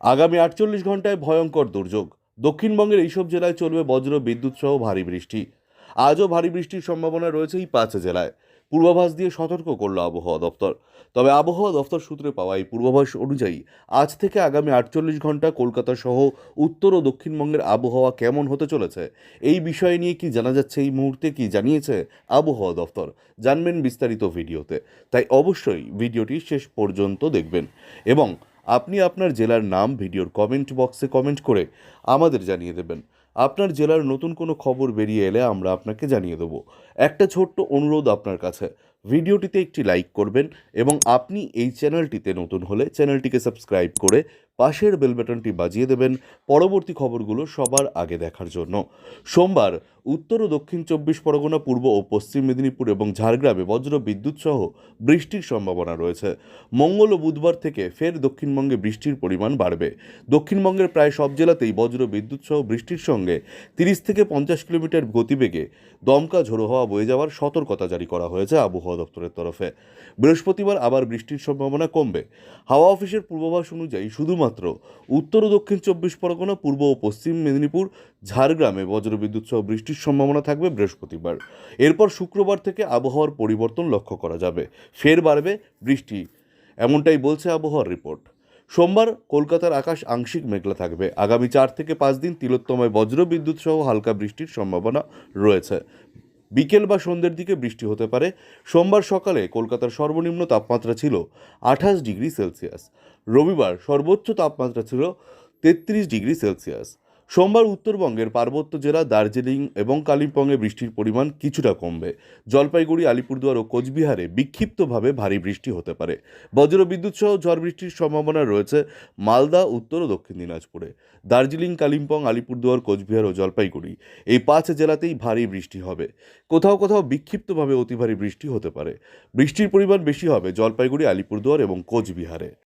আগামী আটচল্লিশ ঘন্টায় ভয়ঙ্কর দুর্যোগ। দক্ষিণবঙ্গের এইসব জেলায় চলবে বজ্র, বিদ্যুৎ সহ ভারী বৃষ্টি। আজও ভারী বৃষ্টির সম্ভাবনা রয়েছে এই পাঁচ জেলায়। পূর্বাভাস দিয়ে সতর্ক করল আবহাওয়া দপ্তর। তবে আবহাওয়া দপ্তর সূত্রে পাওয়া এই পূর্বাভাস অনুযায়ী, আজ থেকে আগামী আটচল্লিশ ঘণ্টা কলকাতা সহ উত্তর ও দক্ষিণবঙ্গের আবহাওয়া কেমন হতে চলেছে, এই বিষয় নিয়ে কি জানা যাচ্ছে এই মুহূর্তে কি জানিয়েছে আবহাওয়া দপ্তর, জানবেন বিস্তারিত ভিডিওতে। তাই অবশ্যই ভিডিওটি শেষ পর্যন্ত দেখবেন এবং আপনি আপনার জেলার নাম ভিডিওর কমেন্ট বক্সে কমেন্ট করে আমাদের জানিয়ে দেবেন। আপনার জেলার নতুন কোনো খবর বেরিয়ে এলে আমরা আপনাকে জানিয়ে দেবো। একটা ছোট্ট অনুরোধ আপনার কাছে। ভিডিওটিতে একটি লাইক করবেন এবং আপনি এই চ্যানেলটিতে নতুন হলে চ্যানেলটিকে সাবস্ক্রাইব করে পাশের বেল বাটনটি বাজিয়ে দেবেন পরবর্তী খবরগুলো সবার আগে দেখার জন্য। সোমবার উত্তর ও দক্ষিণ চব্বিশ পরগনা, পূর্ব ও পশ্চিম মেদিনীপুর এবং ঝাড়গ্রামে বজ্র বিদ্যুৎ সহ বৃষ্টির সম্ভাবনা রয়েছে। মঙ্গল ও বুধবার থেকে ফের দক্ষিণবঙ্গে বৃষ্টির পরিমাণ বাড়বে। দক্ষিণবঙ্গের প্রায় সব জেলাতেই বজ্র বিদ্যুৎ সহ বৃষ্টির সঙ্গে তিরিশ থেকে পঞ্চাশ কিলোমিটার গতিবেগে দমকা ঝোড়ো হওয়া বয়ে যাওয়ার সতর্কতা জারি করা হয়েছে আবহাওয়া দপ্তরের তরফে। বৃহস্পতিবার আবার বৃষ্টির সম্ভাবনা কমবে। হাওয়া অফিসের পূর্বাভাস অনুযায়ী শুধুমাত্র উত্তর ও দক্ষিণ চব্বিশ পরগনা, পূর্ব ও পশ্চিম মেদিনীপুর, ঝাড়গ্রামে বজ্রবিদ্যুৎ সহ বৃষ্টির সম্ভাবনা থাকবে বৃহস্পতিবার। এরপর শুক্রবার থেকে আবহাওয়ার পরিবর্তন লক্ষ্য করা যাবে। ফের বাড়বে বৃষ্টি। এমনটাই বলছে আবহাওয়ার রিপোর্ট। সোমবার কলকাতার আকাশ আংশিক মেঘলা থাকবে। আগামী চার থেকে পাঁচ দিন তিলোত্তমায় বজ্র বিদ্যুৎ সহ হালকা বৃষ্টির সম্ভাবনা রয়েছে। বিকেল বা সন্ধ্যের দিকে বৃষ্টি হতে পারে। সোমবার সকালে কলকাতার সর্বনিম্ন তাপমাত্রা ছিল আঠাশ ডিগ্রি সেলসিয়াস। রবিবার সর্বোচ্চ তাপমাত্রা ছিল তেত্রিশ ডিগ্রি সেলসিয়াস। সোমবার উত্তরবঙ্গের পার্বত্য জেলা দার্জিলিং এবং কালিম্পংয়ে বৃষ্টির পরিমাণ কিছুটা কমবে। জলপাইগুড়ি, আলিপুরদুয়ার ও কোচবিহারে বিক্ষিপ্তভাবে ভারী বৃষ্টি হতে পারে। বজ্রবিদ্যুৎ সহ ঝড় বৃষ্টির সম্ভাবনা রয়েছে মালদা, উত্তর ও দক্ষিণ দিনাজপুরে। দার্জিলিং, কালিম্পং, আলিপুরদুয়ার, কোচবিহার ও জলপাইগুড়ি এই পাঁচ জেলাতেই ভারী বৃষ্টি হবে। কোথাও কোথাও বিক্ষিপ্তভাবে অতি ভারী বৃষ্টি হতে পারে। বৃষ্টির পরিমাণ বেশি হবে জলপাইগুড়ি, আলিপুরদুয়ার এবং কোচবিহারে।